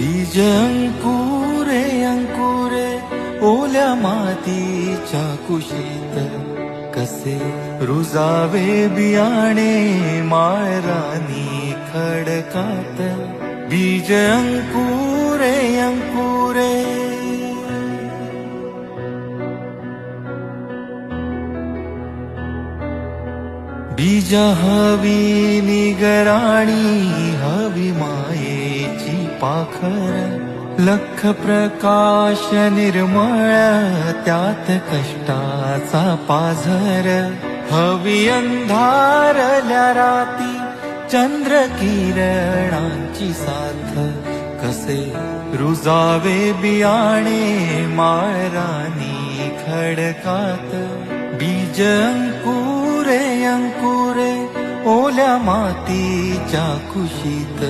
बीज अंकुरे अंकुरे ओल्या मातीच्या कुशीत कसे रुजावे बियाणे माळरानी खडकात. बीज अंकुरे. अंकुरे बीज हवी निगराणी पाखर लख प्रकाश निर्मळ त्यात कष्टाचा पाझर. हवी अंधारल्या राती चंद्र किरणांची साथ. कसे रुजावे बियाणे माळरानी खडकात. बीज अंकुरे अंकुरे ओल्या मातीच्या कुशीत.